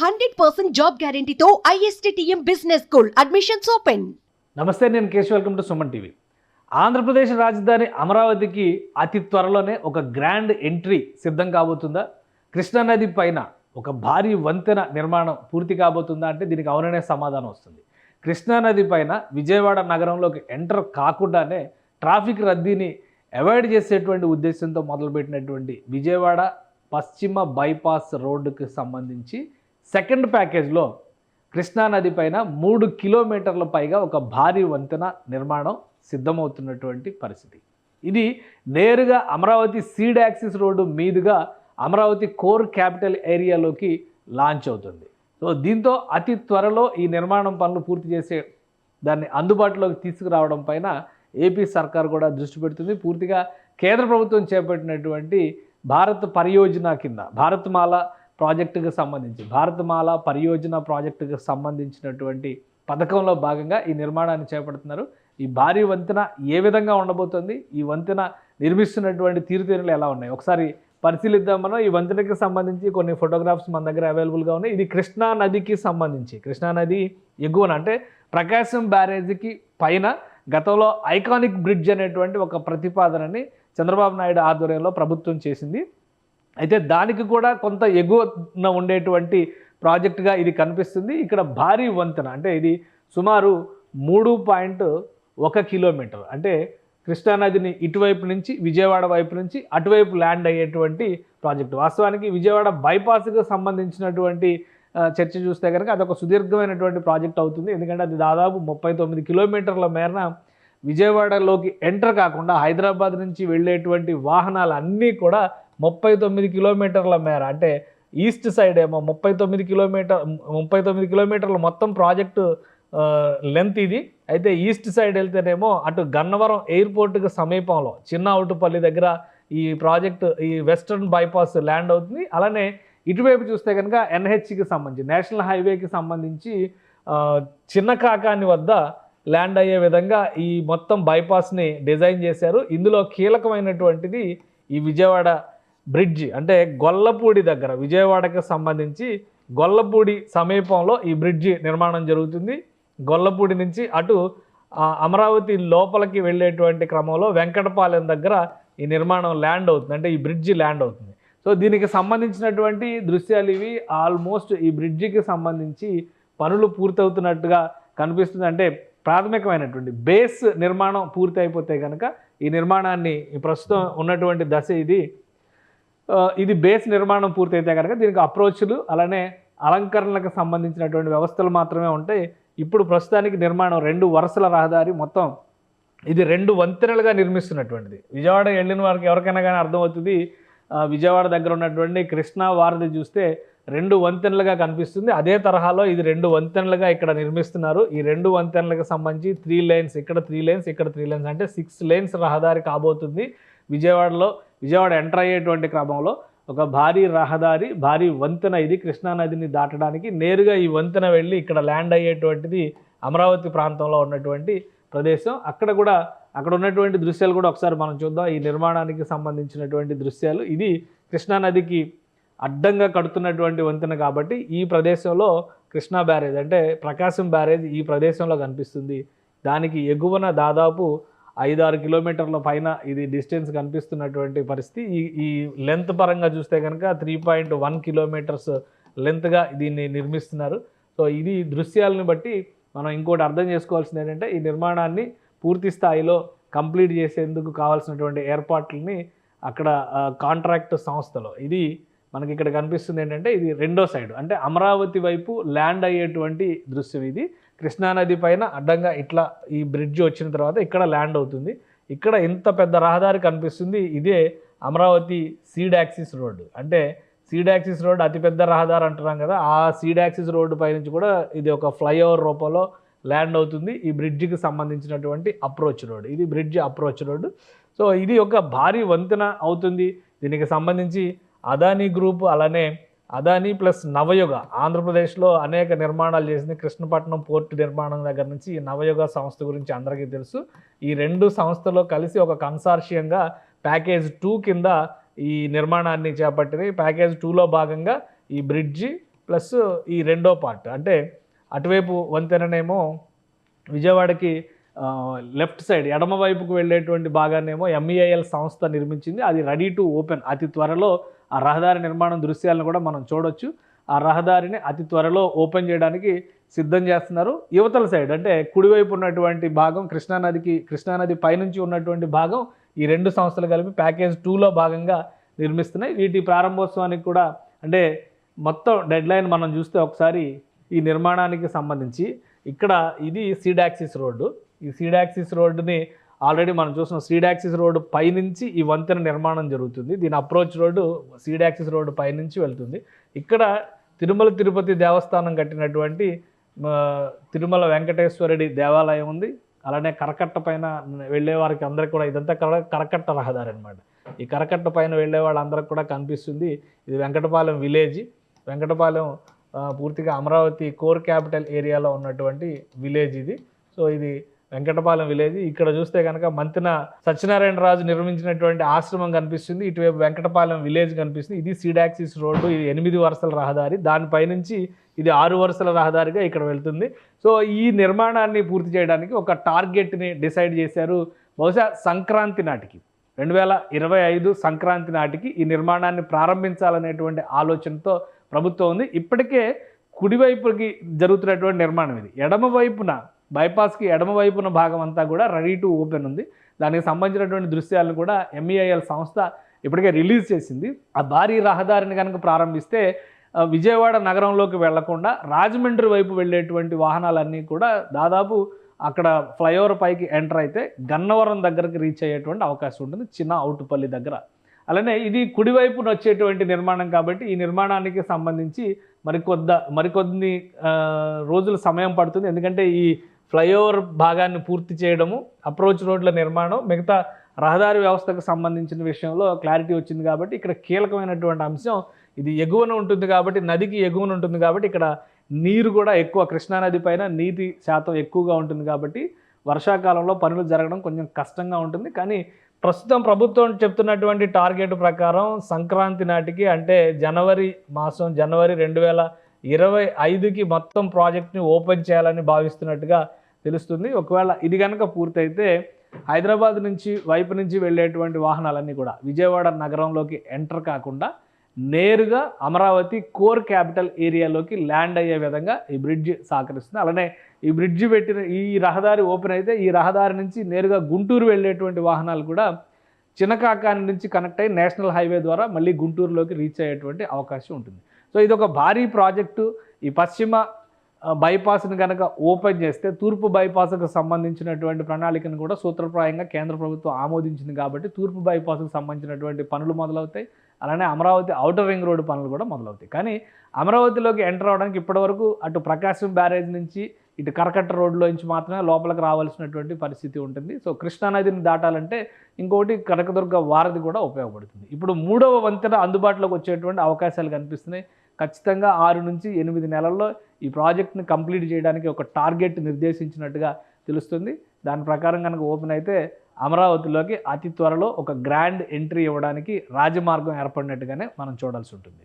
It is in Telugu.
Hundred percent job గ్యారంటీతో ISTTM business school admissions open. నమస్తే నేను Kesh welcome to Suman TV. Andhra Pradesh రాజధాని అమరావతికి అతి త్వరలోనే ఒక గ్రాండ్ ఎంట్రీ సిద్ధం కాబోతుందా? కృష్ణానది పైన ఒక భారీ వంతెన నిర్మాణం పూర్తి కాబోతుందా అంటే దీనికి అవుననే సమాధానం వస్తుంది. కృష్ణానది పైన విజయవాడ నగరంలోకి ఎంటర్ కాకుండానే ట్రాఫిక్ రద్దీని అవాయిడ్ చేసేటువంటి ఉద్దేశంతో మొదలుపెట్టినటువంటి విజయవాడ పశ్చిమ బైపాస్ రోడ్డుకి సంబంధించి సెకండ్ ప్యాకేజ్లో కృష్ణానది పైన మూడు కిలోమీటర్ల పైగా ఒక భారీ వంతెన నిర్మాణం సిద్ధమవుతున్నటువంటి పరిస్థితి. ఇది నేరుగా అమరావతి సీడ్ యాక్సిస్ రోడ్డు మీదుగా అమరావతి కోర్ క్యాపిటల్ ఏరియాలోకి లాంచ్ అవుతుంది. సో దీంతో అతి త్వరలో ఈ నిర్మాణం పనులు పూర్తి చేసే దాన్ని అందుబాటులోకి తీసుకురావడం పైన ఏపీ సర్కార్ కూడా దృష్టి పెడుతుంది. పూర్తిగా కేంద్ర ప్రభుత్వం చేపట్టినటువంటి భారత్ పరియోజన కింద భారత్మాల ప్రాజెక్టుకు సంబంధించి భారతమాల పరియోజన ప్రాజెక్టుకు సంబంధించినటువంటి పథకంలో భాగంగా ఈ నిర్మాణాన్ని చేపడుతున్నారు. ఈ భారీ వంతెన ఏ విధంగా ఉండబోతుంది? ఈ వంతెన నిర్మిస్తున్నటువంటి తీరుతీరులు ఎలా ఉన్నాయి? ఒకసారి పరిశీలిద్దాం మనం. ఈ వంతెనకి సంబంధించి కొన్ని ఫోటోగ్రాఫ్స్ మన దగ్గర అవైలబుల్గా ఉన్నాయి. ఇది కృష్ణా నదికి సంబంధించి కృష్ణా నది ఎగువన అంటే ప్రకాశం బ్యారేజీకి పైన గతంలో ఐకానిక్ బ్రిడ్జ్ అనేటువంటి ఒక ప్రతిపాదనని చంద్రబాబు నాయుడు ఆధ్వర్యంలో ప్రభుత్వం చేసింది. అయితే దానికి కూడా కొంత ఎగువన ఉండేటువంటి ప్రాజెక్టుగా ఇది కనిపిస్తుంది. ఇక్కడ భారీ వంతెన అంటే ఇది సుమారు మూడు పాయింట్ ఒక కిలోమీటర్ అంటే కృష్ణానదిని ఇటువైపు నుంచి విజయవాడ వైపు నుంచి అటువైపు ల్యాండ్ అయ్యేటువంటి ప్రాజెక్టు. వాస్తవానికి విజయవాడ బైపాస్కి సంబంధించినటువంటి చర్చ చూస్తే కనుక అదొక సుదీర్ఘమైనటువంటి ప్రాజెక్ట్ అవుతుంది. ఎందుకంటే అది దాదాపు ముప్పై తొమ్మిది కిలోమీటర్ల మేరన విజయవాడలోకి ఎంటర్ కాకుండా హైదరాబాద్ నుంచి వెళ్ళేటువంటి వాహనాలు అన్నీ కూడా ముప్పై తొమ్మిది కిలోమీటర్ల మేర అంటే ఈస్ట్ సైడ్ ఏమో ముప్పై తొమ్మిది కిలోమీటర్ ముప్పై తొమ్మిది కిలోమీటర్ల మొత్తం ప్రాజెక్టు లెంత్ ఇది. అయితే ఈస్ట్ సైడ్ వెళ్తేనేమో అటు గన్నవరం ఎయిర్పోర్ట్కి సమీపంలో చిన్న అవుటుపల్లి దగ్గర ఈ ప్రాజెక్టు ఈ వెస్ట్రన్ బైపాస్ ల్యాండ్ అవుతుంది. అలానే ఇటువైపు చూస్తే కనుక ఎన్హెచ్కి సంబంధించి నేషనల్ హైవేకి సంబంధించి చిన్న కాకాని వద్ద ల్యాండ్ అయ్యే విధంగా ఈ మొత్తం బైపాస్ని డిజైన్ చేశారు. ఇందులో కీలకమైనటువంటిది ఈ విజయవాడ బ్రిడ్జ్ అంటే గొల్లపూడి దగ్గర విజయవాడకి సంబంధించి గొల్లపూడి సమీపంలో ఈ బ్రిడ్జి నిర్మాణం జరుగుతుంది. గొల్లపూడి నుంచి అటు అమరావతి లోపలికి వెళ్ళేటువంటి క్రమంలో వెంకటపాలెం దగ్గర ఈ నిర్మాణం ల్యాండ్ అవుతుంది. అంటే ఈ బ్రిడ్జి ల్యాండ్ అవుతుంది. సో దీనికి సంబంధించినటువంటి దృశ్యాలు ఇవి. ఆల్మోస్ట్ ఈ బ్రిడ్జికి సంబంధించి పనులు పూర్తవుతున్నట్టుగా కనిపిస్తుంది. అంటే ప్రాథమికమైనటువంటి బేస్ నిర్మాణం పూర్తి అయిపోతే కనుక ఈ నిర్మాణాన్ని ఈ ప్రస్తుతం ఉన్నటువంటి దశ ఇది. ఇది బేస్ నిర్మాణం పూర్తయితే కనుక దీనికి అప్రోచ్లు అలానే అలంకరణలకు సంబంధించినటువంటి వ్యవస్థలు మాత్రమే ఉంటాయి. ఇప్పుడు ప్రస్తుతానికి నిర్మాణం రెండు వరుసల రహదారి మొత్తం ఇది రెండు వంతెనలుగా నిర్మిస్తున్నటువంటిది. విజయవాడ వెళ్ళిన వారికి ఎవరికైనా కానీ అర్థమవుతుంది విజయవాడ దగ్గర ఉన్నటువంటి కృష్ణా వారధి చూస్తే రెండు వంతెనలుగా కనిపిస్తుంది. అదే తరహాలో ఇది రెండు వంతెనలుగా ఇక్కడ నిర్మిస్తున్నారు. ఈ రెండు వంతెనలకు సంబంధించి త్రీ లైన్స్ ఇక్కడ త్రీ లైన్స్ ఇక్కడ త్రీ లైన్స్ అంటే సిక్స్ లైన్స్ రహదారి కాబోతుంది. విజయవాడలో విజయవాడ ఎంటర్ అయ్యేటువంటి క్రమంలో ఒక భారీ రహదారి భారీ వంతెన ఇది కృష్ణానదిని దాటడానికి. నేరుగా ఈ వంతెన వెళ్ళి ఇక్కడ ల్యాండ్ అయ్యేటువంటిది అమరావతి ప్రాంతంలో ఉన్నటువంటి ప్రదేశం. అక్కడ కూడా అక్కడ ఉన్నటువంటి దృశ్యాలు కూడా ఒకసారి మనం చూద్దాం. ఈ నిర్మాణానికి సంబంధించినటువంటి దృశ్యాలు. ఇది కృష్ణానదికి అడ్డంగా కడుతున్నటువంటి వంతెన కాబట్టి ఈ ప్రదేశంలో కృష్ణా బ్యారేజ్ అంటే ప్రకాశం బ్యారేజ్ ఈ ప్రదేశంలో కనిపిస్తుంది. దానికి ఎగువన దాదాపు ఐదు ఆరు కిలోమీటర్ల పైన ఇది డిస్టెన్స్ కనిపిస్తున్నటువంటి పరిస్థితి. ఈ ఈ లెంత్ పరంగా చూస్తే కనుక త్రీ పాయింట్ వన్ కిలోమీటర్స్ లెంత్గా దీన్ని నిర్మిస్తున్నారు. సో ఇది దృశ్యాలను బట్టి మనం ఇంకోటి అర్థం చేసుకోవాల్సింది ఏంటంటే ఈ నిర్మాణాన్ని పూర్తి స్థాయిలో కంప్లీట్ చేసేందుకు కావాల్సినటువంటి ఏర్పాట్లని అక్కడ కాంట్రాక్ట్ సంస్థలో. ఇది మనకి ఇక్కడ కనిపిస్తుంది ఏంటంటే ఇది రెండో సైడ్. అంటే అమరావతి వైపు ల్యాండ్ అయ్యేటువంటి దృశ్యం ఇది. కృష్ణానది పైన అడ్డంగా ఇట్లా ఈ బ్రిడ్జ్ వచ్చిన తర్వాత ఇక్కడ ల్యాండ్ అవుతుంది. ఇక్కడ ఇంత పెద్ద రహదారి కనిపిస్తుంది. ఇదే అమరావతి సీడాక్సిస్ రోడ్డు. అంటే సీడ్ యాక్సిస్ రోడ్ అతిపెద్ద రహదారి అంటున్నాం కదా. ఆ సీడ్ యాక్సిస్ రోడ్డు పైనుంచి కూడా ఇది ఒక ఫ్లైఓవర్ రూపంలో ల్యాండ్ అవుతుంది. ఈ బ్రిడ్జికి సంబంధించినటువంటి అప్రోచ్ రోడ్ ఇది బ్రిడ్జ్ అప్రోచ్ రోడ్డు. సో ఇది ఒక భారీ వంతెన అవుతుంది. దీనికి సంబంధించి అదానీ గ్రూప్ అలానే అదాని ప్లస్ నవయుగ. ఆంధ్రప్రదేశ్లో అనేక నిర్మాణాలు చేసింది కృష్ణపట్నం పోర్టు నిర్మాణం దగ్గర నుంచి ఈ నవయుగ సంస్థ గురించి అందరికీ తెలుసు. ఈ రెండు సంస్థలు కలిసి ఒక కన్సార్షియంగా ప్యాకేజ్ టూ కింద ఈ నిర్మాణాన్ని చేపట్టింది. ప్యాకేజ్ టూలో భాగంగా ఈ బ్రిడ్జి ప్లస్ ఈ రెండో పార్ట్. అంటే అటువైపు వంతెననేమో విజయవాడకి లెఫ్ట్ సైడ్ ఎడమ వైపుకు వెళ్ళేటువంటి భాగాన్నేమో ఎంఈఐఎల్ సంస్థ నిర్మించింది. అది రెడీ టు ఓపెన్ అతి త్వరలో ఆ రహదారి నిర్మాణం దృశ్యాలను కూడా మనం చూడొచ్చు. ఆ రహదారిని అతి త్వరలో ఓపెన్ చేయడానికి సిద్ధం చేస్తున్నారు. యువతల సైడ్ అంటే కుడివైపు ఉన్నటువంటి భాగం కృష్ణానదికి కృష్ణానది పైనుంచి ఉన్నటువంటి భాగం ఈ రెండు సంస్థలు కలిపి ప్యాకేజ్ టూలో భాగంగా నిర్మిస్తున్నాయి. వీటి ప్రారంభోత్సవానికి కూడా అంటే మొత్తం డెడ్ లైన్ మనం చూస్తే ఒకసారి ఈ నిర్మాణానికి సంబంధించి ఇక్కడ ఇది సీడాక్సిస్ రోడ్డు. ఈ సీడాక్సిస్ రోడ్డుని ఆల్రెడీ మనం చూసిన సీడాక్సిస్ రోడ్డు పైనుంచి ఈ వంతెన నిర్మాణం జరుగుతుంది. దీని అప్రోచ్ రోడ్డు సీడాక్సిస్ రోడ్డు పైనుంచి వెళ్తుంది. ఇక్కడ తిరుమల తిరుపతి దేవస్థానం కట్టినటువంటి తిరుమల వెంకటేశ్వరుడి దేవాలయం ఉంది. అలానే కరకట్ట పైన వెళ్ళే వారికి అందరికి కూడా ఇదంతా కర కరకట్ట రహదారి అనమాట ఈ కరకట్ట పైన వెళ్ళే వాళ్ళందరికి కూడా కనిపిస్తుంది. ఇది వెంకటపాలెం విలేజ్. వెంకటపాలెం పూర్తిగా అమరావతి కోర్ క్యాపిటల్ ఏరియాలో ఉన్నటువంటి విలేజ్ ఇది. సో ఇది వెంకటపాలెం విలేజ్. ఇక్కడ చూస్తే కనుక మంతిన సత్యనారాయణ రాజు నిర్మించినటువంటి ఆశ్రమం కనిపిస్తుంది. ఇటువైపు వెంకటపాలెం విలేజ్ కనిపిస్తుంది. ఇది సీడాక్సిస్ రోడ్డు. ఇది ఎనిమిది వరుసల రహదారి. దానిపైనుంచి ఇది ఆరు వరుసల రహదారిగా ఇక్కడ వెళ్తుంది. సో ఈ నిర్మాణాన్ని పూర్తి చేయడానికి ఒక టార్గెట్ని డిసైడ్ చేశారు. బహుశా సంక్రాంతి నాటికి. రెండు వేల ఇరవై ఐదు సంక్రాంతి నాటికి ఈ నిర్మాణాన్ని ప్రారంభించాలనేటువంటి ఆలోచనతో ప్రభుత్వం ఉంది. ఇప్పటికే కుడివైపుకి జరుగుతున్నటువంటి నిర్మాణం ఇది. ఎడమ వైపున బైపాస్కి ఎడమవైపున భాగం అంతా కూడా రెడీ టు ఓపెన్ ఉంది. దానికి సంబంధించినటువంటి దృశ్యాలను కూడా ఎంఈఐఎల్ సంస్థ ఇప్పటికే రిలీజ్ చేసింది. ఆ భారీ రహదారిని కనుక ప్రారంభిస్తే విజయవాడ నగరంలోకి వెళ్ళకుండా రాజమండ్రి వైపు వెళ్ళేటువంటి వాహనాలన్నీ కూడా దాదాపు అక్కడ ఫ్లైఓవర్ పైకి ఎంటర్ అయితే గన్నవరం దగ్గరకు రీచ్ అయ్యేటువంటి అవకాశం ఉంటుంది. చిన్న అవుటుపల్లి దగ్గర. అలానే ఇది కుడివైపున వచ్చేటువంటి నిర్మాణం కాబట్టి ఈ నిర్మాణానికి సంబంధించి మరికొద్ద మరికొన్ని రోజులు సమయం పడుతుంది. ఎందుకంటే ఈ ఫ్లైఓవర్ భాగాన్ని పూర్తి చేయడము అప్రోచ్ రోడ్ల నిర్మాణం మిగతా రహదారి వ్యవస్థకు సంబంధించిన విషయంలో క్లారిటీ వచ్చింది కాబట్టి ఇక్కడ కీలకమైనటువంటి అంశం ఇది ఎగువన ఉంటుంది కాబట్టి నదికి ఎగువన ఉంటుంది కాబట్టి ఇక్కడ నీరు కూడా ఎక్కువ కృష్ణానది పైన నీటి శాతం ఎక్కువగా ఉంటుంది కాబట్టి వర్షాకాలంలో పనులు జరగడం కొంచెం కష్టంగా ఉంటుంది. కానీ ప్రస్తుతం ప్రభుత్వం చెప్తున్నటువంటి టార్గెట్ ప్రకారం సంక్రాంతి నాటికి అంటే జనవరి మాసం జనవరి రెండు వేల ఇరవై ఐదుకి మొత్తం ప్రాజెక్ట్ని ఓపెన్ చేయాలని భావిస్తున్నట్టుగా తెలుస్తుంది. ఒకవేళ ఇది కనుక పూర్తయితే హైదరాబాద్ నుంచి వైపు నుంచి వెళ్ళేటువంటి వాహనాలన్నీ కూడా విజయవాడ నగరంలోకి ఎంటర్ కాకుండా నేరుగా అమరావతి కోర్ క్యాపిటల్ ఏరియాలోకి ల్యాండ్ అయ్యే విధంగా ఈ బ్రిడ్జ్ సహకరిస్తుంది. అలానే ఈ బ్రిడ్జ్ పెట్టిన ఈ రహదారి ఓపెన్ అయితే ఈ రహదారి నుంచి నేరుగా గుంటూరు వెళ్ళేటువంటి వాహనాలు కూడా చిన్నకాకాని నుంచి కనెక్ట్ అయ్యి నేషనల్ హైవే ద్వారా మళ్ళీ గుంటూరులోకి రీచ్ అయ్యేటువంటి అవకాశం ఉంటుంది. సో ఇది ఒక భారీ ప్రాజెక్టు. ఈ పశ్చిమ బైపాస్ను కనుక ఓపెన్ చేస్తే తూర్పు బైపాస్కు సంబంధించినటువంటి ప్రణాళికను కూడా సూత్రప్రాయంగా కేంద్ర ప్రభుత్వం ఆమోదించింది కాబట్టి తూర్పు బైపాస్కు సంబంధించినటువంటి పనులు మొదలవుతాయి. అలానే అమరావతి ఔటర్ రింగ్ రోడ్డు పనులు కూడా మొదలవుతాయి. కానీ అమరావతిలోకి ఎంటర్ అవడానికి ఇప్పటివరకు అటు ప్రకాశం బ్యారేజ్ నుంచి ఇటు కరకట్ట రోడ్లో నుంచి మాత్రమే లోపలికి రావాల్సినటువంటి పరిస్థితి ఉంటుంది. సో కృష్ణానదిని దాటాలంటే ఇంకోటి కనకదుర్గ వారధి కూడా ఉపయోగపడుతుంది. ఇప్పుడు మూడవ వంతెన అందుబాటులోకి వచ్చేటువంటి అవకాశాలు కనిపిస్తున్నాయి. ఖచ్చితంగా ఆరు నుంచి ఎనిమిది నెలల్లో ఈ ప్రాజెక్ట్ని కంప్లీట్ చేయడానికి ఒక టార్గెట్ నిర్దేశించినట్టుగా తెలుస్తుంది. దాని ప్రకారం కనుక ఓపెన్ అయితే అమరావతిలోకి అతి త్వరలో ఒక గ్రాండ్ ఎంట్రీ ఇవ్వడానికి రాజమార్గం ఏర్పడినట్టుగానే మనం చూడాల్సి ఉంటుంది.